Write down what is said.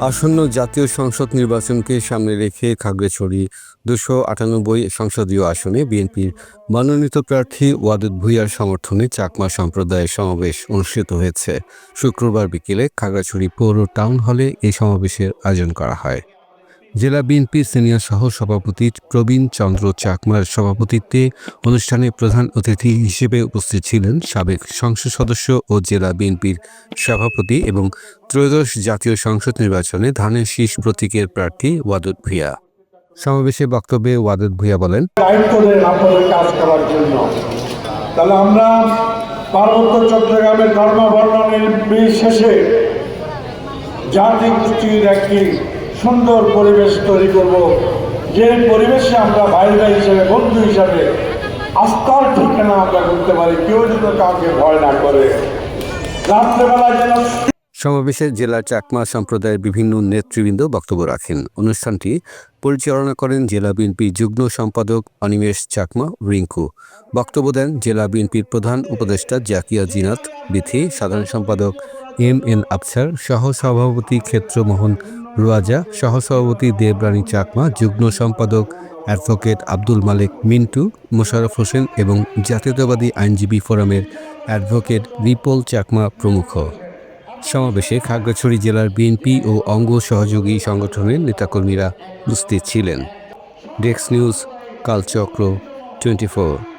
আসন্ন জাতীয় সংসদ নির্বাচনকে সামনে রেখে খাগড়াছড়ি দুশো আটানব্বই সংসদীয় আসনে বিএনপির মনোনীত প্রার্থী ওয়াদুদ ভুইয়ার সমর্থনে চাকমা সম্প্রদায়ের সমাবেশ অনুষ্ঠিত হয়েছে। শুক্রবার বিকেলে খাগড়াছড়ি পৌর টাউন হলে এই সমাবেশের আয়োজন করা হয়। জেলা বিএনপি সিনিয়র সহ সভাপতি প্রবীণ চন্দ্র চাকমার সভাপতিত্বে অনুষ্ঠানে প্রধান অতিথি হিসেবে উপস্থিত ছিলেন সাবেক সংসদ সদস্য ও জেলা বিএনপির সভাপতি এবং ত্রয়োদশ জাতীয় সংসদ নির্বাচনে ধানের শীষ প্রতীকের প্রার্থী ওয়াদুদ ভুইয়া। সমাবেশে বক্তব্যে ওয়াদুদ ভুইয়া বলেন তাহলে আমরা পার্বত্য চট্টগ্রামের ধর্ম বর্ণ জাতি গোষ্ঠীর একটি সুন্দর পরিবেশ তৈরি করব। যে পরিবেশে আমরা ভাই ভাই হিসেবে, বন্ধু হিসাবে আস্থার ঠিকানা আমরা করতে পারি, কেউ যেন কাউকে ভয় না করে। রাত্রেবেলা যেন সমাবেশে জেলার চাকমা সম্প্রদায়ের বিভিন্ন নেতৃবৃন্দ বক্তব্য রাখেন। অনুষ্ঠানটি পরিচালনা করেন জেলা বিএনপি যুগ্ম সম্পাদক অনিমেষ চাকমা, রিঙ্কু। বক্তব্য দেন জেলা বিএনপির প্রধান উপদেষ্টা জাকিয়া জিনাত, বিথি, সাধারণ সম্পাদক এম এন আফসার সহ সভাপতি ক্ষেত্রমোহন রুয়াজা সহ সভাপতি দেবরানী চাকমা, যুগ্ম সম্পাদক অ্যাডভোকেট আব্দুল মালিক মিন্টু, মোশাররফ হোসেন এবং জাতীয়তাবাদী আইনজীবী ফোরামের অ্যাডভোকেট রিপল চাকমা প্রমুখ। সমাবেশে খাগড়াছড়ি জেলার বিএনপি ও অঙ্গ সহযোগী সংগঠনের নেতাকর্মীরা উপস্থিত ছিলেন। ডেক্স নিউজ, কালচক্র টোয়েন্টি ফোর।